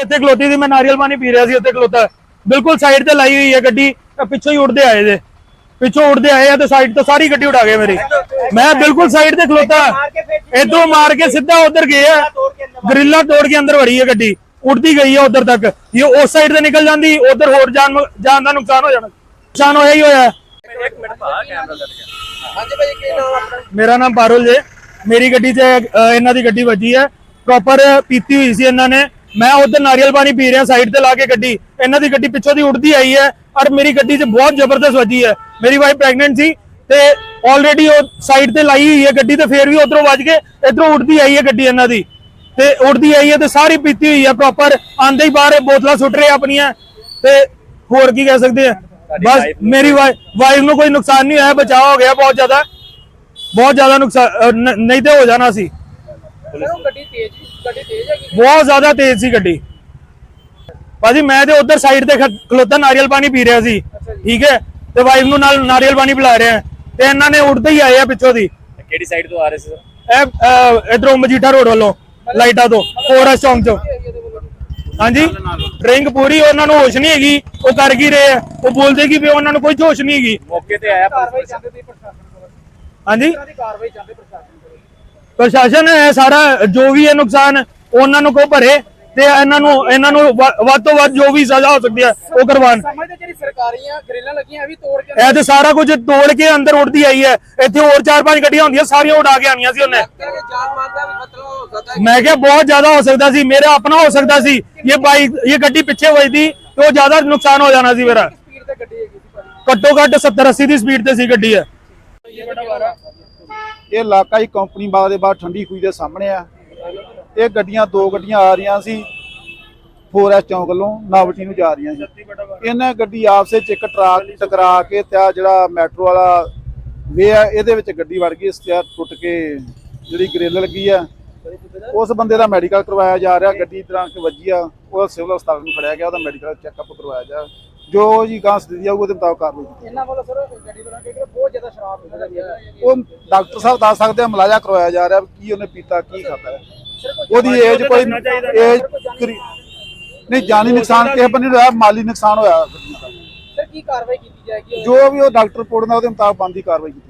ਇੱਥੇ ਖਲੋਤੀ ਸੀ ਮੈਂ ਨਾਰੀਅਲ ਪਾਣੀ ਪੀ ਰਿਹਾ ਸੀ ਇੱਥੇ ਖਲੋਤਾ। ਬਿਲਕੁਲ ਸਾਈਡ ਤੇ ਲਾਈ ਹੋਈ ਹੈ ਗੱਡੀ ਪਿੱਛੋਂ ਹੀ ਉੱਡਦੇ ਆਏ ਜੇ। ਪਿੱਛੋਂ ਉੱਡਦੇ ਆਏ ਆ ਤੇ ਸਾਈਡ ਤੋਂ ਸਾਰੀ ਗੱਡੀ ਉਡਾ ਗਏ ਮੇਰੀ। ਮੈਂ ਬਿਲਕੁਲ ਸਾਈਡ ਤੇ ਖਲੋਤਾ। ਇਧਰੋਂ ਮਾਰ ਕੇ ਸਿੱਧਾ ਉਧਰ ਗਏ ਆ। ਗਰਿੱਲਾ ਤੋੜ ਕੇ ਅੰਦਰ ਵੜੀ ਹੈ ਗੱਡੀ। ਉੜਦੀ ਗਈ ਹੈ ਉਧਰ ਤੱਕ। ਇਹ ਉਸ ਸਾਈਡ ਤੇ ਨਿਕਲ ਜਾਂਦੀ ਉਧਰ ਹੋਰ ਜਾਨ ਜਾਨ ਦਾ ਨੁਕਸਾਨ ਹੋ ਜਾਣਾ। ਨੁਕਸਾਨ ਹੋਇਆ ਹੀ ਹੋਇਆ। ਹਾਂਜੀ ਭਾਈ ਕੀ ਨਾਮ ਆਪਣਾ? ਮੇਰਾ ਨਾਮ ਪਾਰੁਲ ਜੇ। ਮੇਰੀ ਗੱਡੀ 'ਚ ਅ, ਇਹਨਾਂ ਦੀ ਗੱਡੀ ਵੱਜੀ ਹੈ। ਪ੍ਰੋਪਰ ਪੀਤੀ ਹੋਈ ਸੀ ਇਹਨਾਂ ਨੇ। ਮੈਂ ਉਧਰ ਨਾਰੀਅਲ ਪਾਣੀ ਪੀ ਰਿਹਾ ਸਾਈਡ ਤੇ ਲਾ ਕੇ ਗੱਡੀ। ਇਹਨਾਂ ਦੀ ਗੱਡੀ ਪਿੱਛੋਂ ਦੀ ਉੱਡਦੀ ਆਈ ਹੈ ਔਰ ਮੇਰੀ ਗੱਡੀ 'ਚ ਬਹੁਤ ਜ਼ਬਰਦਸਤ ਵੱਜੀ ਹੈ। ਮੇਰੀ ਵਾਈਫ ਪ੍ਰੈਗਨੈਂਟ ਸੀ ਤੇ ਆਲਰੇਡੀ ਉਹ ਸਾਈਡ ਤੇ ਲਾਈ ਹੋਈ ਹੈ ਗੱਡੀ ਤੇ ਫੇਰ ਵੀ ਉਧਰੋਂ ਵੱਜ ਕੇ ਇਧਰੋਂ ਉੱਡਦੀ ਆਈ ਹੈ ਗੱਡੀ ਇਹਨਾਂ ਦੀ। ਤੇ ਉੱਡਦੀ ਆਈ ਹੈ ਤੇ ਸਾਰੀ ਪੀਤੀ ਹੋਈ ਹੈ ਪ੍ਰੋਪਰ ਆਂਦੇ ਹੀ ਬਾਹਰ ਬੋਤਲਾਂ ਸੁੱਟ ਰਹੇ ਆਪਣੀਆਂ। ਤੇ ਹੋਰ ਕੀ ਕਹਿ ਸਕਦੇ ਆ। ਬਸ ਮੇਰੀ ਵਾਈਫ ਨੂੰ ਕੋਈ ਨੁਕਸਾਨ ਨਹੀਂ ਹੋਇਆ ਬਚਾਅ ਹੋ ਗਿਆ ਬਹੁਤ ਜ਼ਿਆਦਾ। ਬਹੁਤ ਜ਼ਿਆਦਾ ਨੁਕਸਾਨ ਨਹੀਂ ਤੇ ਹੋ ਜਾਣਾ ਸੀ। ਉਹ ਗੱਡੀ ਤੇਜ਼ ਗੱਡੀ ਤੇਜ਼ ਹੈਗੀ ਬਹੁਤ ਜ਼ਿਆਦਾ ਤੇਜ਼ ਸੀ ਗੱਡੀ। ਭਾਜੀ ਮੈਂ ਤੇ ਉਧਰ ਸਾਈਡ ਤੇ ਖਲੋਤਾ ਨਾਰੀਅਲ ਪਾਣੀ ਪੀ ਰਿਹਾ ਸੀ। ਠੀਕ ਹੈ? ਤੇ ਵਾਈਫ ਨੂੰ ਨਾਲ ਨਾਰੀਅਲ ਪਾਣੀ ਪਿਲਾ ਰਿਹਾ। ਤੇ ਇਹਨਾਂ ਨੇ ਉੱਡਦੇ ਹੀ ਆਏ ਆ ਪਿੱਛੋਂ ਦੀ। ਕਿਹੜੀ ਸਾਈਡ ਤੋਂ ਆ ਰਹੇ ਸੀ ਸਰ? ਇਹ ਇਧਰੋਂ ਮਜੀਠਾ ਰੋਡ ਵੱਲੋਂ ਲਾਈਟਾਂ ਤੋਂ ਫੋਰਸ ਚੌਂਕ ਚੋਂ। ਹਾਂਜੀ? ਡਰਿੰਕ ਪੂਰੀ ਉਹਨਾਂ ਨੂੰ ਹੋਸ਼ ਨਹੀਂ ਹੈਗੀ। ਉਹ ਕਰ ਕੀ ਰਹੇ ਆ? ਉਹ ਬੋਲਦੇ ਕਿ ਵੀ ਉਹਨਾਂ ਨੂੰ ਕੋਈ ਹੋਸ਼ ਨਹੀਂ ਹੈਗੀ। ਮੌਕੇ ਤੇ ਆਇਆ ਹਾਂਜੀ? ਇਹਨਾਂ ਦੀ ਕਾਰਵਾਈ ਚਾਹੁੰਦੇ ਪ੍ਰਸ਼ਾਸਨ ਕੋਲ ਪ੍ਰਸ਼ਾਸਨ ਹੈ ਸਾਰਾ ਜੋ ਵੀ ਹੈ ਨੁਕਸਾਨ ਉਹਨਾਂ ਨੂੰ ਕੋ ਭਰੇ ਤੇ ਇਹਨਾਂ ਨੂੰ ਇਹਨਾਂ ਨੂੰ ਵੱਧ ਤੋਂ ਵੱਧ ਜੋ ਵੀ ਸਜ਼ਾ ਹੋ ਸਕਦੀ ਹੈ ਉਹ ਕਰਵਾਉਣ। ਸਮਝਦੇ ਜਿਹੜੀ ਸਰਕਾਰੀਆਂ ਗ੍ਰਿਲਾਂ ਲੱਗੀਆਂ ਇਹ ਵੀ ਤੋੜ ਕੇ ਇਹ ਤੇ ਸਾਰਾ ਕੁਝ ਤੋੜ ਕੇ ਅੰਦਰ ਉੱਡਦੀ ਆਈ ਹੈ। ਇੱਥੇ ਹੋਰ ਚਾਰ ਪੰਜ ਗੱਡੀਆਂ ਹੁੰਦੀਆਂ ਸਾਰੀਆਂ ਉਡਾ ਕੇ ਆਣੀਆਂ ਸੀ ਉਹਨੇ। ਮੈਂ ਕਿਹਾ ਬਹੁਤ ਜ਼ਿਆਦਾ ਹੋ ਸਕਦਾ ਸੀ ਮੇਰਾ ਆਪਣਾ ਹੋ ਸਕਦਾ ਸੀ ਇਹ ਬਾਈਕ ਇਹ ਗੱਡੀ ਪਿੱਛੇ ਵੱਜਦੀ ਤੇ ਉਹ ਜ਼ਿਆਦਾ ਨੁਕਸਾਨ ਹੋ ਜਾਣਾ ਸੀ ਮੇਰਾ। ਘੱਟੋ ਘੱਟ 70 80 ਦੀ ਸਪੀਡ ਤੇ ਸੀ ਗੱਡੀ ਹੈ ਇਹ ਇਲਾਕਾ ਹੀ ਕੰਪਨੀ ਬਾਗ ਦੇ ਬਾਹਰ ਠੰਡੀ ਖੂਹੀ ਦੇ ਸਾਹਮਣੇ ਆ। ਇਹ ਗੱਡੀਆਂ ਦੋ ਗੱਡੀਆਂ ਆ ਰਹੀਆਂ ਸੀ ਫੋਰੈਸ ਚੌਂਕ ਵੱਲੋਂ ਨਾਵਟੀ ਨੂੰ ਜਾ ਰਹੀਆਂ ਸੀ। ਇਹਨਾਂ ਗੱਡੀ ਆਪਸ ਵਿੱਚ ਇੱਕ ਟਰੱਕ ਟਕਰਾ ਕੇ ਤੇ ਆ ਜਿਹੜਾ ਮੈਟਰੋ ਵਾਲਾ ਵੇ ਆ, ਇਹਦੇ ਵਿੱਚ ਗੱਡੀ ਵੜ ਗਈ ਸਟਿਆਰ ਟੁੱਟ ਕੇ ਜਿਹੜੀ ਗ੍ਰਿਲ ਲੱਗੀ ਆ। ਉਸ ਬੰਦੇ ਦਾ ਮੈਡੀਕਲ ਕਰਵਾਇਆ ਜਾ ਰਿਹਾ, ਗੱਡੀ ਤਰ੍ਹਾਂ ਕਿ ਵੱਜੀ ਆ, ਉਹ ਸਿਵਲ ਹਸਪਤਾਲ ਨੂੰ ਫੜਿਆ ਗਿਆ, ਉਹਦਾ ਮੈਡੀਕਲ ਚੈੱਕਅਪ ਕਰਵਾਇਆ ਜਾ। ਜੋ ਜੀ ਗਾਂ ਸਥਿਤੀ ਆਊ ਉਹਦੇ ਮੁਤਾਬਕ ਕਾਰਵਾਈ ਕੀਤੀ ਇਹਨਾਂ ਵੱਲੋਂ ਸਰ ਗੱਡੀ ਬਣਾ ਕੇ ਬਹੁਤ ਜ਼ਿਆਦਾ ਸ਼ਰਾਬ ਪੀਂਦਾ ਲੱਗਿਆ ਉਹ ਡਾਕਟਰ ਸਾਹਿਬ ਦੱਸ ਸਕਦੇ ਆ ਮਲਾਜਾ ਕਰਵਾਇਆ ਜਾ ਰਿਹਾ ਵੀ ਕੀ ਉਹਨੇ ਪੀਤਾ ਕੀ ਖਾਦਾ ਉਹਦੀ ਏਜ ਕੋਈ ਏਜ ਨਹੀਂ ਜਾਨੀ ਨੁਕਸਾਨ ਕਿਸੇ ਬੰਦੇ ਨੂੰ ਹੋਇਆ ਮਾਲੀ ਨੁਕਸਾਨ ਹੋਇਆ। ਸਰ ਕੀ ਕਾਰਵਾਈ ਕੀਤੀ ਜਾਏਗੀ? ਜੋ ਵੀ ਉਹ ਡਾਕਟਰ ਰਿਪੋਰਟ ਨਾਲ ਉਹਦੇ ਮੁਤਾਬਕ ਬੰਦੀ ਕਾਰਵਾਈ ਕੀਤੀ